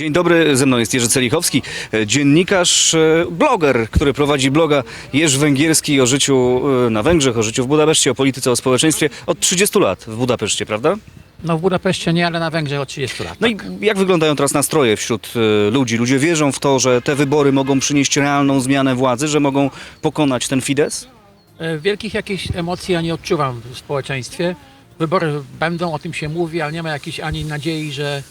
Dzień dobry, ze mną jest Jerzy Celichowski, e, dziennikarz, e, bloger, który prowadzi bloga Jerz Węgierski o życiu e, na Węgrzech, o życiu w Budapeszcie, o polityce, o społeczeństwie od 30 lat w Budapeszcie, prawda? No w Budapeszcie nie, ale na Węgrzech od 30 lat. No i jak wyglądają teraz nastroje wśród ludzi? Ludzie wierzą w to, że te wybory mogą przynieść realną zmianę władzy, że mogą pokonać ten Fidesz? Wielkich jakichś emocji ja nie odczuwam w społeczeństwie. Wybory będą, o tym się mówi, ale nie ma jakiejś ani nadziei, że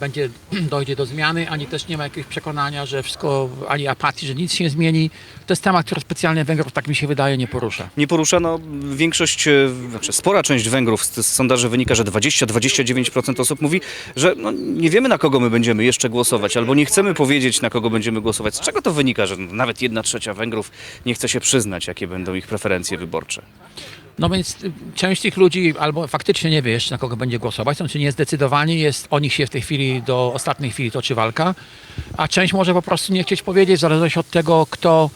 będzie, dojdzie do zmiany, ani też nie ma jakiegoś przekonania, że wszystko, ani apatii, że nic się nie zmieni. To jest temat, który specjalnie Węgrów, tak mi się wydaje, nie porusza. Nie poruszano większość, e, znaczy spora część Węgrów, z sondaży wynika, że 20-29% osób mówi, że no, nie wiemy na kogo my będziemy jeszcze głosować, albo nie chcemy powiedzieć na kogo będziemy głosować. Z czego to wynika, że nawet jedna trzecia Węgrów nie chce się przyznać, jakie będą ich preferencje wyborcze? No więc y, część tych ludzi albo faktycznie nie wie jeszcze na kogo będzie głosować, są czy niezdecydowani, jest, o nich się w tej chwili do ostatniej chwili toczy walka, a część może po prostu nie chcieć powiedzieć, w zależności od tego, kto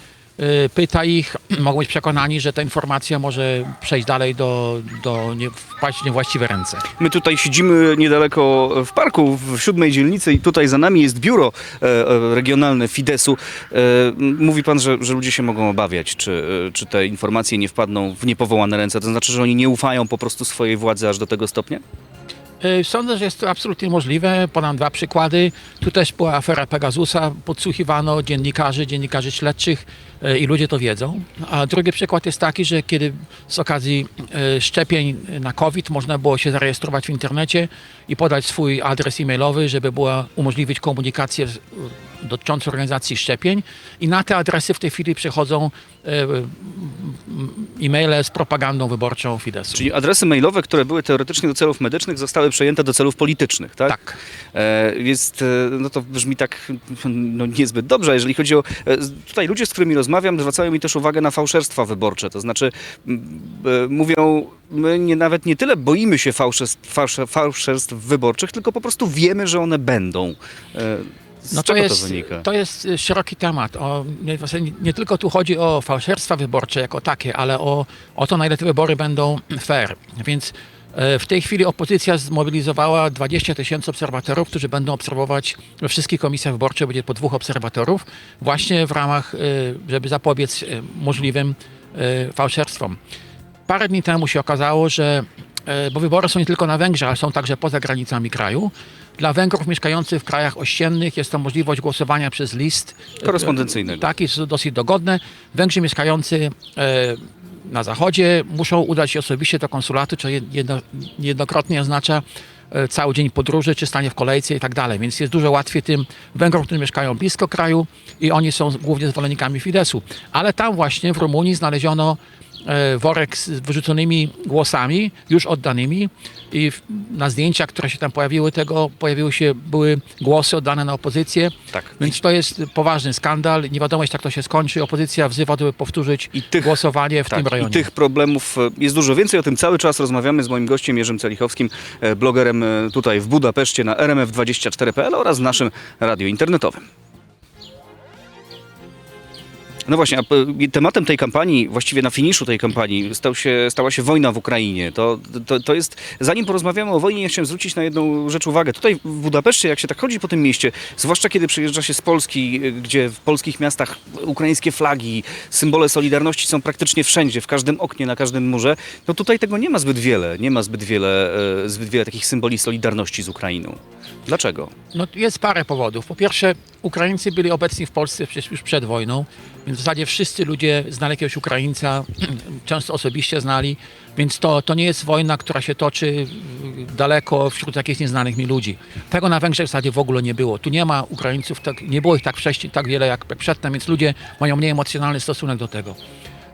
pyta ich, mogą być przekonani, że ta informacja może przejść dalej do, do nie, wpaść w niewłaściwe ręce. My tutaj siedzimy niedaleko w parku, w siódmej dzielnicy i tutaj za nami jest biuro e, e, regionalne Fidesu. E, mówi pan, że, że ludzie się mogą obawiać, czy, e, czy te informacje nie wpadną w niepowołane ręce. To znaczy, że oni nie ufają po prostu swojej władzy aż do tego stopnia? Y, Sądzę, że jest to absolutnie możliwe. Podam dwa przykłady. Tu też była afera Pegasusa. Podsłuchiwano dziennikarzy, dziennikarzy śledczych y, i ludzie to wiedzą. A drugi przykład jest taki, że kiedy z okazji y, szczepień na COVID można było się zarejestrować w internecie i podać swój adres e-mailowy, żeby była umożliwić komunikację dotyczącą organizacji szczepień. I na te adresy w tej chwili przychodzą y, e-maile z propagandą wyborczą Fideszu. Czyli adresy mailowe, które były teoretycznie do celów medycznych, zostały przejęte do celów politycznych, tak? Tak. E, Jest, e, no to brzmi tak no, niezbyt dobrze. Jeżeli chodzi o. e, Tutaj ludzie, z którymi rozmawiam, zwracają mi też uwagę na fałszerstwa wyborcze. To znaczy, e, mówią, my nie, nawet nie tyle boimy się fałszerstw, fałsze- fałszerstw wyborczych, tylko po prostu wiemy, że one będą. E, Z No to czego jest, to wynika? to jest y, szeroki temat. O, nie, nie, tylko tu chodzi o fałszerstwa wyborcze jako takie, ale o, o to, na ile te wybory będą fair. Więc e, w tej chwili opozycja zmobilizowała 20 tysięcy obserwatorów, którzy będą obserwować we wszystkich komisjach wyborczych, będzie po dwóch obserwatorów, właśnie w ramach, y, żeby zapobiec y, możliwym fałszerstwom. Parę dni temu się okazało, że bo wybory są nie tylko na Węgrzech, ale są także poza granicami kraju. Dla Węgrów mieszkających w krajach ościennych jest to możliwość głosowania przez list e, Korespondencyjnego. Tak, jest dosyć dogodne. Węgrzy mieszkający e, na zachodzie muszą udać się osobiście do konsulatu, co jedno, jednokrotnie oznacza e, cały dzień podróży, czy stanie w kolejce i tak dalej. Więc jest dużo łatwiej tym Węgrom, którzy mieszkają blisko kraju i oni są głównie zwolennikami Fideszu. Ale tam właśnie w Rumunii znaleziono e, worek z wyrzuconymi głosami, już oddanymi i w- na zdjęciach, które się tam pojawiły tego, pojawiły się, były głosy oddane na opozycję. Tak. Więc to jest poważny skandal. Nie wiadomo jak to się skończy. Opozycja wzywa, by powtórzyć I tych- głosowanie w Tak, tym rejonie. I tych problemów e, jest dużo więcej. O tym cały czas rozmawiamy z moim gościem Jerzym Celichowskim, e, blogerem e, tutaj w Budapeszcie na rmf24.pl oraz naszym radiu internetowym. No właśnie, a p- tematem tej kampanii, właściwie na finiszu tej kampanii, stał się, stała się wojna w Ukrainie. To, to, to jest, zanim porozmawiamy o wojnie, ja chciałem zwrócić na jedną rzecz uwagę. Tutaj w Budapeszcie, jak się tak chodzi po tym mieście, zwłaszcza kiedy przyjeżdża się z Polski, y, gdzie w polskich miastach ukraińskie flagi, symbole Solidarności są praktycznie wszędzie, w każdym oknie, na każdym murze, to tutaj tego nie ma zbyt wiele. Nie ma zbyt wiele, e, zbyt wiele takich symboli Solidarności z Ukrainą. Dlaczego? No, jest parę powodów. Po pierwsze, Ukraińcy byli obecni w Polsce przecież już przed wojną, więc w zasadzie wszyscy ludzie znali jakiegoś Ukraińca, często osobiście znali, więc to, to nie jest wojna, która się toczy daleko wśród jakichś nieznanych mi ludzi. Tego na Węgrzech w zasadzie w ogóle nie było. Tu nie ma Ukraińców, tak, nie było ich tak wcześniej, tak wiele jak przedtem, więc ludzie mają mniej emocjonalny stosunek do tego.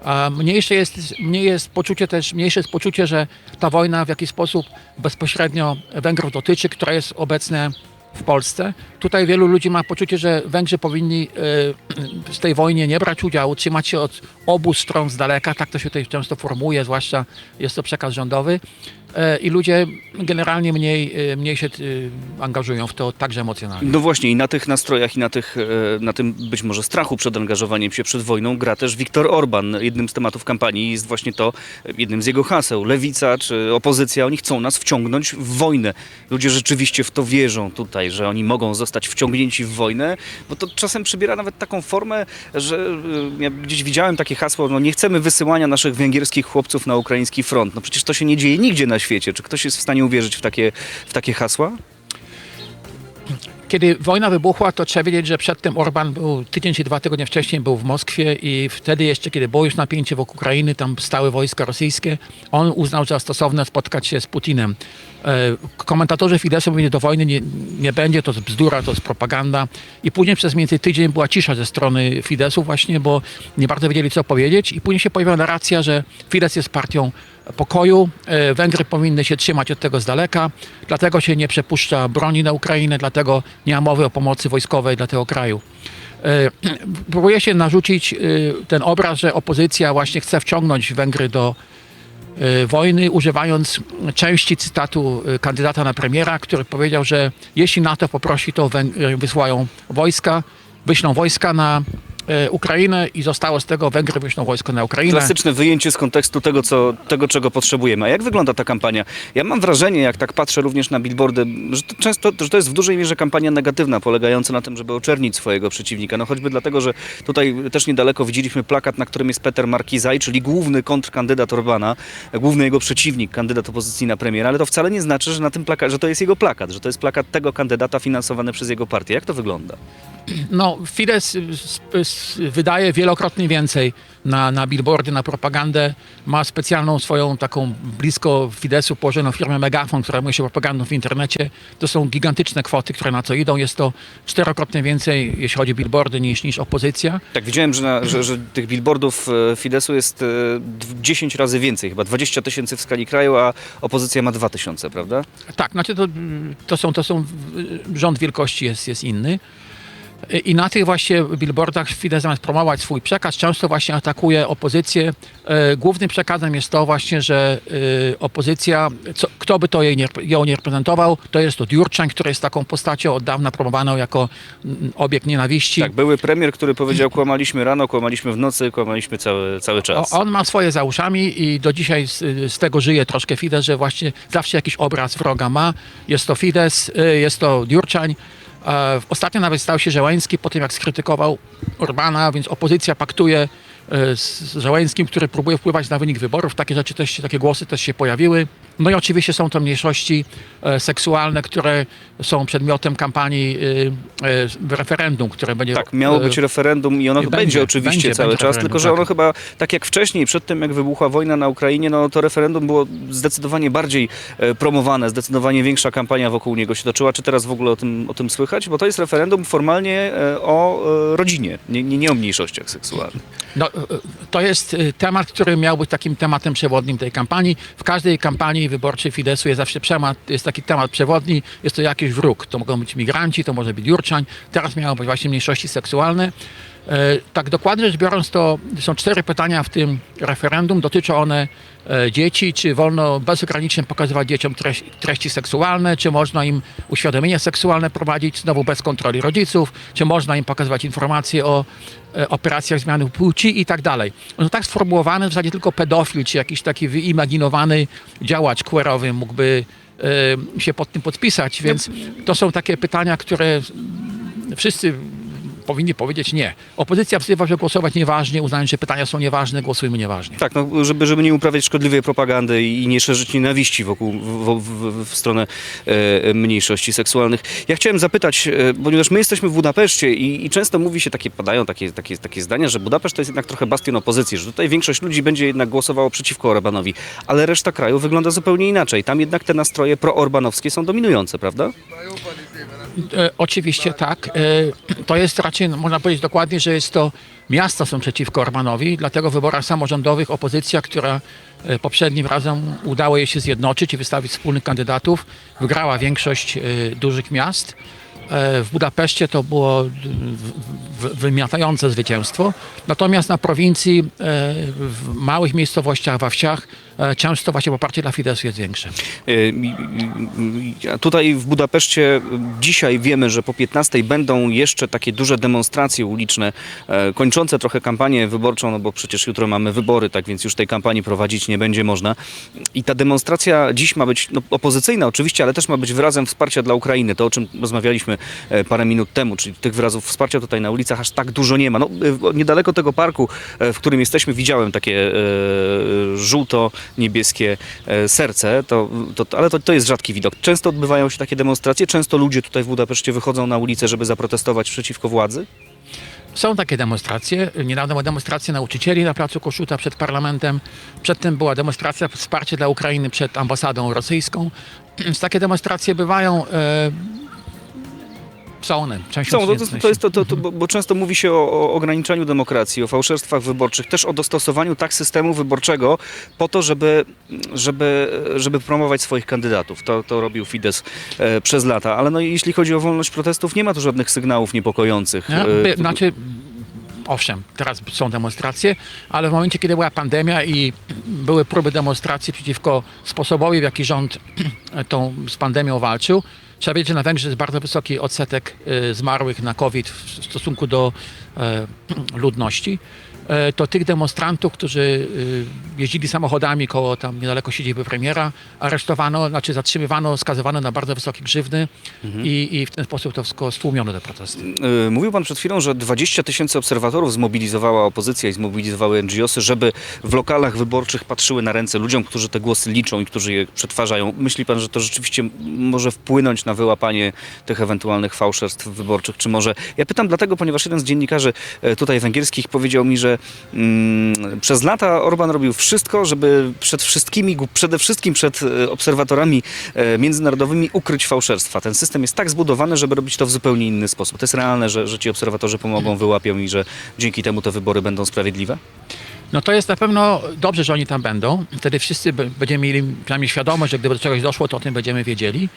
A mniejsze jest, mniej jest poczucie też, mniejsze jest poczucie, że ta wojna w jakiś sposób bezpośrednio Węgrów dotyczy, która jest obecna w Polsce. Tutaj wielu ludzi ma poczucie, że Węgrzy powinni e, w tej wojnie nie brać udziału, trzymać się od obu stron z daleka, tak to się tutaj często formuje, zwłaszcza jest to przekaz rządowy. E, i ludzie generalnie mniej, e, mniej się e, angażują w to także emocjonalnie. No właśnie i na tych nastrojach i na, tych, na tym być może strachu przed angażowaniem się przed wojną gra też Viktor Orban. Jednym z tematów kampanii jest właśnie to, jednym z jego haseł. Lewica czy opozycja, oni chcą nas wciągnąć w wojnę. Ludzie rzeczywiście w to wierzą tutaj, że oni mogą zostać wciągnięci w wojnę, bo to czasem przybiera nawet taką formę, że ja gdzieś widziałem takie hasło, no nie chcemy wysyłania naszych węgierskich chłopców na ukraiński front. No przecież to się nie dzieje nigdzie na świecie. Czy ktoś jest w stanie uwierzyć w takie, w takie hasła? Kiedy wojna wybuchła, to trzeba wiedzieć, że przedtem Orban był tydzień czy dwa tygodnie wcześniej był w Moskwie i wtedy jeszcze, kiedy było już napięcie wokół Ukrainy, tam stały wojska rosyjskie, on uznał za stosowne spotkać się z Putinem. E, Komentatorzy Fidesu mówili, do wojny nie, nie będzie, to jest bzdura, to jest propaganda. I później przez mniej więcej tydzień była cisza ze strony Fidesu właśnie, bo nie bardzo wiedzieli, co powiedzieć. I później się pojawiła narracja, że Fidesz jest partią pokoju. E, Węgry powinny się trzymać od tego z daleka, dlatego się nie przepuszcza broni na Ukrainę, dlatego nie ma mowy o pomocy wojskowej dla tego kraju. E, Próbuje się narzucić ten obraz, że opozycja właśnie chce wciągnąć Węgry do wojny, używając części cytatu e, kandydata na premiera, który powiedział, że jeśli NATO poprosi, to Węgry wysłają wojska, wyślą wojska na e, Ukrainę i zostało z tego Węgry wyślą wojsko na Ukrainę. Klasyczne wyjęcie z kontekstu tego, co, tego, czego potrzebujemy. A jak wygląda ta kampania? Ja mam wrażenie, jak tak patrzę również na billboardy, że to często, że to jest w dużej mierze kampania negatywna, polegająca na tym, żeby oczernić swojego przeciwnika. No choćby dlatego, że tutaj też niedaleko widzieliśmy plakat, na którym jest Peter Markizaj, czyli główny kontrkandydat Orbana, główny jego przeciwnik, kandydat opozycji na premiera, ale to wcale nie znaczy, że na tym plakat, że to jest jego plakat, że to jest plakat tego kandydata finansowany przez jego partię. Jak to wygląda? No, Fidesz s- s- wydaje wielokrotnie więcej na, na billboardy, na propagandę. Ma specjalną swoją taką blisko Fideszu położoną firmę Megafon, która zajmuje się propagandą w internecie. To są gigantyczne kwoty, które na to idą. Jest to czterokrotnie więcej, jeśli chodzi o billboardy, niż, niż opozycja. Tak, widziałem, że, na, że, że tych billboardów e, Fidesu jest e, dw- 10 razy więcej, chyba 20 tysięcy w skali kraju, a opozycja ma 2 tysiące, prawda? Tak, znaczy to, to są, to są, rząd wielkości jest, jest inny. I na tych właśnie billboardach Fidesz zamiast promować swój przekaz, często właśnie atakuje opozycję. E, Głównym przekazem jest to właśnie, że e, opozycja, co, kto by to jej nie, ją nie reprezentował, to jest to Jurczak, który jest taką postacią od dawna promowaną jako mm, obiekt nienawiści. Tak, były premier, który powiedział, kłamaliśmy rano, kłamaliśmy w nocy, kłamaliśmy cały, cały czas. O, on ma swoje za uszami i do dzisiaj z, z tego żyje troszkę Fidesz, że właśnie zawsze jakiś obraz wroga ma. Jest to Fidesz, y, jest to Diurczań. E, Ostatnio nawet stał się Żeleński po tym, jak skrytykował Orbana, więc opozycja paktuje z z Żeleńskim, który próbuje wpływać na wynik wyborów. Takie rzeczy też, takie głosy też się pojawiły. No i oczywiście są to mniejszości e, seksualne, które są przedmiotem kampanii w referendum, które będzie... Tak, miało e, być referendum i ono będzie, będzie, oczywiście będzie, cały będzie czas, tylko że tak. ono chyba, tak jak wcześniej, przed tym jak wybuchła wojna na Ukrainie, no to referendum było zdecydowanie bardziej e, promowane, zdecydowanie większa kampania wokół niego się toczyła. Czy teraz w ogóle o tym, o tym słychać? Bo to jest referendum formalnie e, o e, rodzinie, nie, nie, nie o mniejszościach seksualnych. No, e, to jest e, temat, który miał być takim tematem przewodnim tej kampanii. W każdej kampanii wyborczej Fideszu jest zawsze temat, jest taki temat przewodni, jest to jakiś wróg. To mogą być migranci, to może być Jurczań. Teraz miało być właśnie mniejszości seksualne. E, Tak dokładnie rzecz biorąc, to są cztery pytania w tym referendum. Dotyczą one e, dzieci, czy wolno bezogranicznie pokazywać dzieciom treści, seksualne, czy można im uświadomienie seksualne prowadzić znowu bez kontroli rodziców, czy można im pokazywać informacje o e, operacjach zmiany płci i tak dalej. No tak sformułowane, w zasadzie tylko pedofil, czy jakiś taki wyimaginowany działacz queerowy mógłby się pod tym podpisać, więc to są takie pytania, które wszyscy powinni powiedzieć nie. Opozycja wzywa, żeby głosować nieważnie, uznając, że pytania są nieważne, głosujmy nieważnie. Tak, no, żeby, żeby nie uprawiać szkodliwej propagandy i nie szerzyć nienawiści wokół, w, w, w, stronę e, mniejszości seksualnych. Ja chciałem zapytać, e, ponieważ my jesteśmy w Budapeszcie i, i często mówi się, takie padają takie, takie, takie zdania, że Budapeszt to jest jednak trochę bastion opozycji, że tutaj większość ludzi będzie jednak głosowało przeciwko Orbanowi, ale reszta kraju wygląda zupełnie inaczej. Tam jednak te nastroje proorbanowskie są dominujące, prawda? E, oczywiście tak. E, to jest raczej, można powiedzieć dokładnie, że jest to miasta są przeciwko Orbanowi, dlatego w wyborach samorządowych opozycja, która e, poprzednim razem udało jej się zjednoczyć i wystawić wspólnych kandydatów, wygrała większość e, dużych miast. E, W Budapeszcie to było d- w- w- wymiatające zwycięstwo. Natomiast na prowincji, e, w małych miejscowościach, we wsiach, e, często właśnie poparcie dla Fideszu jest większe. Y, Tutaj w Budapeszcie dzisiaj wiemy, że po 15 będą jeszcze takie duże demonstracje uliczne, e, kończące trochę kampanię wyborczą, no bo przecież jutro mamy wybory, tak więc już tej kampanii prowadzić nie będzie można. I ta demonstracja dziś ma być no, opozycyjna oczywiście, ale też ma być wyrazem wsparcia dla Ukrainy. To, o czym rozmawialiśmy e, parę minut temu, czyli tych wyrazów wsparcia tutaj na ulicach aż tak dużo nie ma. No, e, niedaleko tego parku, e, w którym jesteśmy, widziałem takie e, żółto-niebieskie e, serce, to, to, ale to, to jest rzadki widok. Często odbywają się takie demonstracje, często ludzie tutaj w Budapeszcie wychodzą na ulicę, żeby zaprotestować przeciwko władzy. Są takie demonstracje. Niedawno była demonstracja nauczycieli na placu Koszuta przed parlamentem. Przedtem była demonstracja wsparcia dla Ukrainy przed ambasadą rosyjską. Takie demonstracje bywają. Są one częścią Są, to, to, jest to, to, to bo, bo często mówi się o, o ograniczaniu demokracji, o fałszerstwach wyborczych, też o dostosowaniu tak systemu wyborczego po to, żeby, żeby, żeby promować swoich kandydatów. To, to robił Fidesz e, przez lata. Ale no, jeśli chodzi o wolność protestów, nie ma tu żadnych sygnałów niepokojących. Ja, E, by, znaczy, owszem, teraz są demonstracje, ale w momencie, kiedy była pandemia i były próby demonstracji przeciwko sposobowi, w jaki rząd tą z pandemią walczył, trzeba wiedzieć, że na Węgrzech jest bardzo wysoki odsetek y, zmarłych na COVID w stosunku do e, ludności. E, To tych demonstrantów, którzy y, jeździli samochodami koło tam niedaleko siedziby premiera, aresztowano, znaczy zatrzymywano, skazywano na bardzo wysokie grzywny i, i w ten sposób to wszystko stłumiono te protesty. E, Mówił pan przed chwilą, że 20 tysięcy obserwatorów zmobilizowała opozycja i zmobilizowały NGOsy, żeby w lokalach wyborczych patrzyły na ręce ludziom, którzy te głosy liczą i którzy je przetwarzają. Myśli pan, że to rzeczywiście może wpłynąć na wyłapanie tych ewentualnych fałszerstw wyborczych? Czy może... Ja pytam dlatego, ponieważ jeden z dziennikarzy e, tutaj węgierskich powiedział mi, że mm, przez lata Orban robił wszystko, żeby przed wszystkimi, przede wszystkim przed e, obserwatorami e, międzynarodowymi ukryć fałszerstwa. Ten system jest tak zbudowany, żeby robić to w zupełnie inny sposób. To jest realne, że, że ci obserwatorzy pomogą, wyłapią i że dzięki temu te wybory będą sprawiedliwe? No to jest na pewno dobrze, że oni tam będą. Wtedy wszyscy będziemy mieli przynajmniej świadomość, że gdyby do czegoś doszło, to o tym będziemy wiedzieli.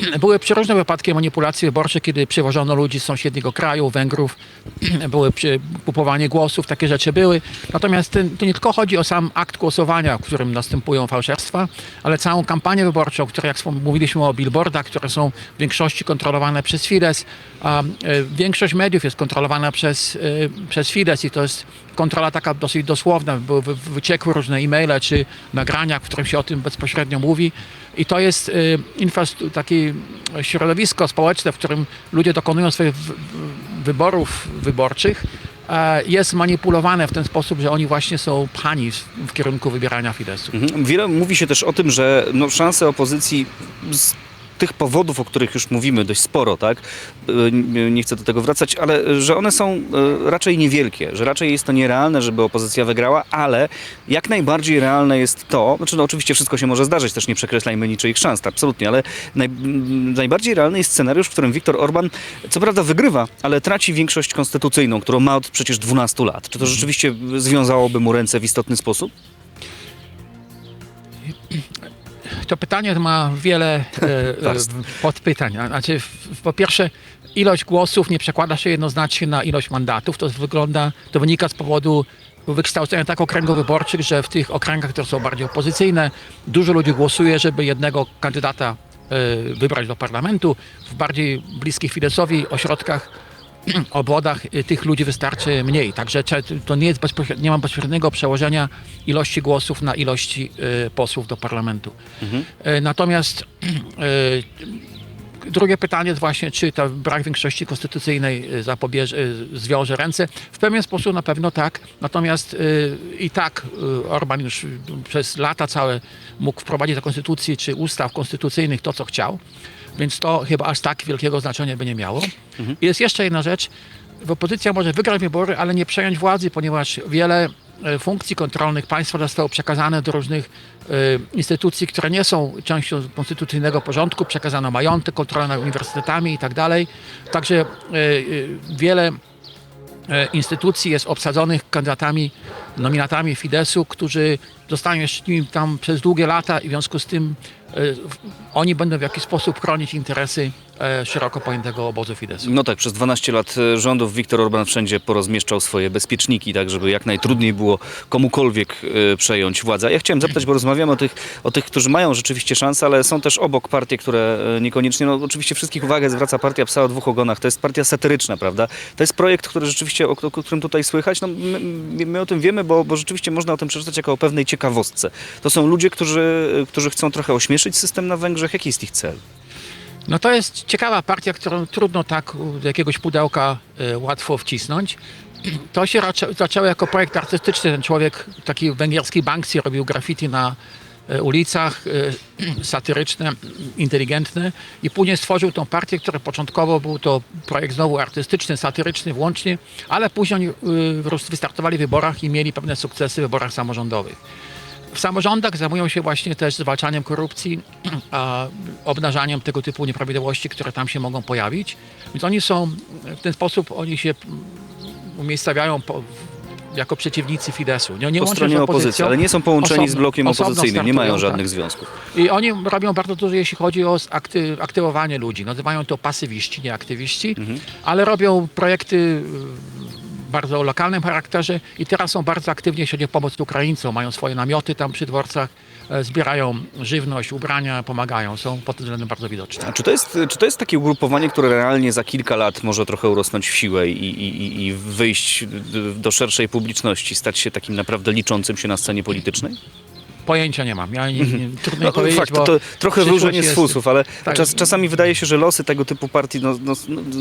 Były przeróżne wypadki manipulacji wyborczych, kiedy przywożono ludzi z sąsiedniego kraju, Węgrów, były kupowanie głosów, takie rzeczy były. Natomiast ten, to nie tylko chodzi o sam akt głosowania, w którym następują fałszerstwa, ale całą kampanię wyborczą, która jak mówiliśmy o billboardach, które są w większości kontrolowane przez Fidesz, a e, większość mediów jest kontrolowana przez, e, przez Fidesz i to jest kontrola taka dosyć dosłowna. Wy- wyciekły różne e-maile czy nagrania, w którym się o tym bezpośrednio mówi. I to jest y, takie środowisko społeczne, w którym ludzie dokonują swoich wy- wy- wyborów wyborczych, jest manipulowane w ten sposób, że oni właśnie są pchani w, kierunku wybierania Fideszu. Mhm. Wiele mówi się też o tym, że no, szanse opozycji tych powodów, o których już mówimy dość sporo, tak? Y, Nie chcę do tego wracać, ale że one są y, raczej niewielkie, że raczej jest to nierealne, żeby opozycja wygrała, ale jak najbardziej realne jest to, znaczy no oczywiście wszystko się może zdarzyć, też nie przekreślajmy niczyich szans, absolutnie, ale naj, najbardziej realny jest scenariusz, w którym Viktor Orban co prawda wygrywa, ale traci większość konstytucyjną, którą ma od przecież 12 lat. Czy to rzeczywiście związałoby mu ręce w istotny sposób? To pytanie ma wiele e, e, podpytań. Znaczy, po pierwsze, ilość głosów nie przekłada się jednoznacznie na ilość mandatów. To wygląda, to wynika z powodu wykształcenia tak okręgów wyborczych, że w tych okręgach, które są bardziej opozycyjne, dużo ludzi głosuje, żeby jednego kandydata e, wybrać do parlamentu. W bardziej bliskich Fideszowi ośrodkach obwodach y, tych ludzi wystarczy mniej. Także to nie, jest nie ma bezpośredniego przełożenia ilości głosów na ilości y, posłów do parlamentu. Y, natomiast drugie pytanie jest właśnie, czy ten brak większości konstytucyjnej zapobierze, zwiąże ręce. W pewien sposób na pewno tak. Natomiast y, i tak y, Orban już przez lata całe mógł wprowadzić do konstytucji czy ustaw konstytucyjnych to, co chciał. Więc to chyba aż tak wielkiego znaczenia by nie miało. I Jest jeszcze jedna rzecz. Opozycja może wygrać wybory, ale nie przejąć władzy, ponieważ wiele e, funkcji kontrolnych państwa zostało przekazane do różnych e, instytucji, które nie są częścią konstytucyjnego porządku. Przekazano majątek, kontrolę nad uniwersytetami i tak dalej. Także e, e, wiele instytucji jest obsadzonych kandydatami, nominatami Fideszu, którzy zostają jeszcze nim tam przez długie lata i w związku z tym oni będą w jakiś sposób chronić interesy szeroko pojętego obozu Fideszu. No tak, przez 12 lat e, rządów Viktor Orban wszędzie porozmieszczał swoje bezpieczniki, tak żeby jak najtrudniej było komukolwiek e, przejąć władzę. Ja chciałem zapytać, bo rozmawiamy o tych, o tych, którzy mają rzeczywiście szansę, ale są też obok partie, które e, niekoniecznie, no oczywiście wszystkich uwagę zwraca partia Psa o dwóch ogonach. To jest partia satyryczna, prawda? To jest projekt, który rzeczywiście, o, o którym tutaj słychać, no my- my o tym wiemy, bo, bo rzeczywiście można o tym przeczytać jako o pewnej ciekawostce. To są ludzie, którzy, którzy chcą trochę ośmieszyć system na Węgrzech. Jaki jest ich cel? No to jest ciekawa partia, którą trudno tak do jakiegoś pudełka e, łatwo wcisnąć. To się zaczęło jako projekt artystyczny. Ten człowiek, taki węgierski Banksy, robił graffiti na e, ulicach, e, satyryczne, inteligentne i później stworzył tą partię, która początkowo był to projekt znowu artystyczny, satyryczny włącznie, ale później wystartowali w wyborach i mieli pewne sukcesy w wyborach samorządowych. W samorządach zajmują się właśnie też zwalczaniem korupcji, a obnażaniem tego typu nieprawidłowości, które tam się mogą pojawić. Więc oni są, w ten sposób oni się mm, umiejscawiają po, jako przeciwnicy Fidesu. Nie, nie Po stronie z opozycji, ale nie są połączeni z Osobno- blokiem osobno opozycyjnym, nie mają żadnych tak. związków. I oni robią bardzo dużo, jeśli chodzi o akty, aktywowanie ludzi. Nazywają to pasywiści, nie aktywiści, Mhm. ale robią projekty y, bardzo o lokalnym charakterze i teraz są bardzo aktywnie, jeśli chodzi o pomoc Ukraińcom. Mają swoje namioty tam przy dworcach, e, zbierają żywność, ubrania, pomagają. Są pod tym względem bardzo widoczni. A czy to, jest, czy to jest takie ugrupowanie, które realnie za kilka lat może trochę urosnąć w siłę i, i, i- wyjść do szerszej publiczności, stać się takim naprawdę liczącym się na scenie politycznej? Pojęcia nie mam. Ja nie, nie, trudno No, powiedzieć, fakt, to, trochę wróżenie z fusów, ale tak. czas, czasami wydaje się, że losy tego typu partii no, no,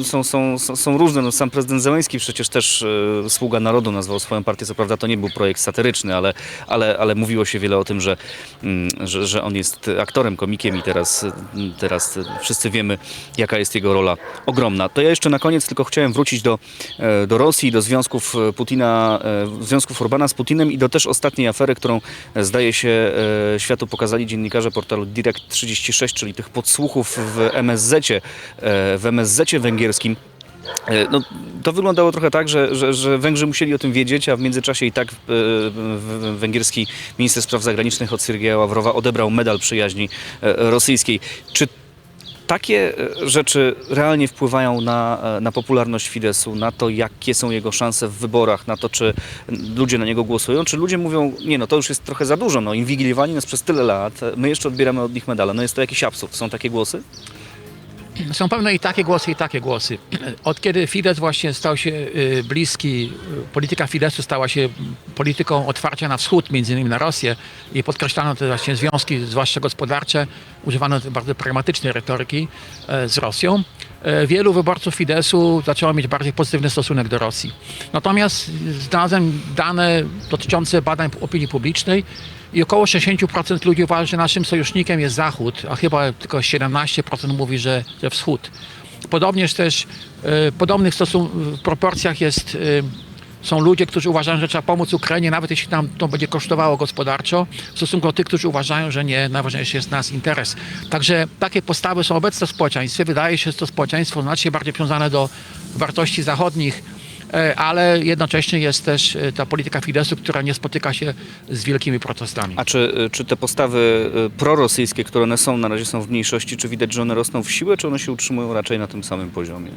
są, są, są, są różne. No, sam prezydent Zełenski przecież też e, Sługa Narodu nazwał swoją partię. Co prawda to nie był projekt satyryczny, ale, ale, ale mówiło się wiele o tym, że, mm, że, że on jest aktorem, komikiem i teraz, teraz wszyscy wiemy, jaka jest jego rola ogromna. To ja jeszcze na koniec tylko chciałem wrócić do, e, do Rosji, do związków Putina, e, związków Orbana z Putinem i do też ostatniej afery, którą zdaje się e, światu pokazali dziennikarze portalu Direct36, czyli tych podsłuchów w MSZ-cie, e, w MSZ-cie węgierskim. E, No, to wyglądało trochę tak, że, że, że Węgrzy musieli o tym wiedzieć, a w międzyczasie i tak e, węgierski minister spraw zagranicznych od Sergeja Ławrowa odebrał medal przyjaźni e, rosyjskiej. Czy takie e, rzeczy realnie wpływają na, e, na popularność Fidesu, na to, jakie są jego szanse w wyborach, na to, czy ludzie na niego głosują, czy ludzie mówią, nie no, to już jest trochę za dużo, no inwigilowali nas przez tyle lat, my jeszcze odbieramy od nich medale, no jest to jakiś absurd. Są takie głosy? Są pewne i takie głosy, i takie głosy. Od kiedy Fidesz właśnie stał się y, bliski, y, polityka Fideszu stała się polityką otwarcia na wschód, między innymi na Rosję i podkreślano te właśnie związki, zwłaszcza gospodarcze, używano bardzo pragmatycznej retoryki e, z Rosją. E, Wielu wyborców Fideszu zaczęło mieć bardziej pozytywny stosunek do Rosji. Natomiast znalazłem dane dotyczące badań opinii publicznej i około 60% ludzi uważa, że naszym sojusznikiem jest Zachód, a chyba tylko 17% mówi, że, że Wschód. Podobnież też e, w podobnych stosun- proporcjach jest, e, są ludzie, którzy uważają, że trzeba pomóc Ukrainie, nawet jeśli nam to będzie kosztowało gospodarczo, w stosunku do tych, którzy uważają, że nie, najważniejszy jest nas interes. Także takie postawy są obecne w społeczeństwie. Wydaje się, że to społeczeństwo znacznie bardziej przywiązane do wartości zachodnich, ale jednocześnie jest też e, ta polityka Fideszu, która nie spotyka się z wielkimi protestami. A czy, czy te postawy prorosyjskie, które one są, na razie są w mniejszości, czy widać, że one rosną w siłę, czy one się utrzymują raczej na tym samym poziomie?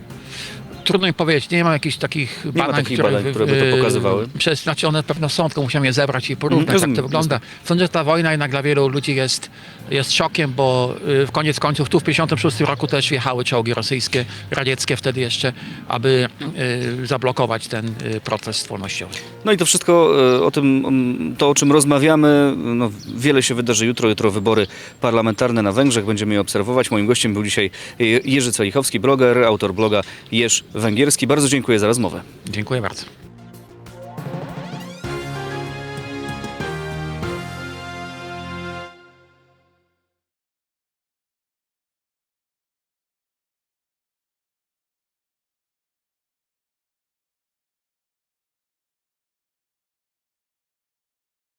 Trudno mi powiedzieć, nie mam jakichś takich ma badań, takich badań, które by to pokazywały? Przez, znaczy one pewno są, tylko musimy je zebrać i porównać, rozumiem, jak to wygląda. Sądzę, że ta wojna jednak dla wielu ludzi jest, jest szokiem, bo yy, w koniec końców tu w 1956 roku też wjechały czołgi rosyjskie, radzieckie wtedy jeszcze, aby yy, zablokować ten yy, proces wolnościowy. No i to wszystko o tym, mm, to o czym rozmawiamy, no, wiele się wydarzy jutro, jutro wybory parlamentarne na Węgrzech, będziemy je obserwować. Moim gościem był dzisiaj Jerzy Celichowski, bloger, autor bloga Jerz Węgierski. Bardzo dziękuję za rozmowę. Dziękuję bardzo.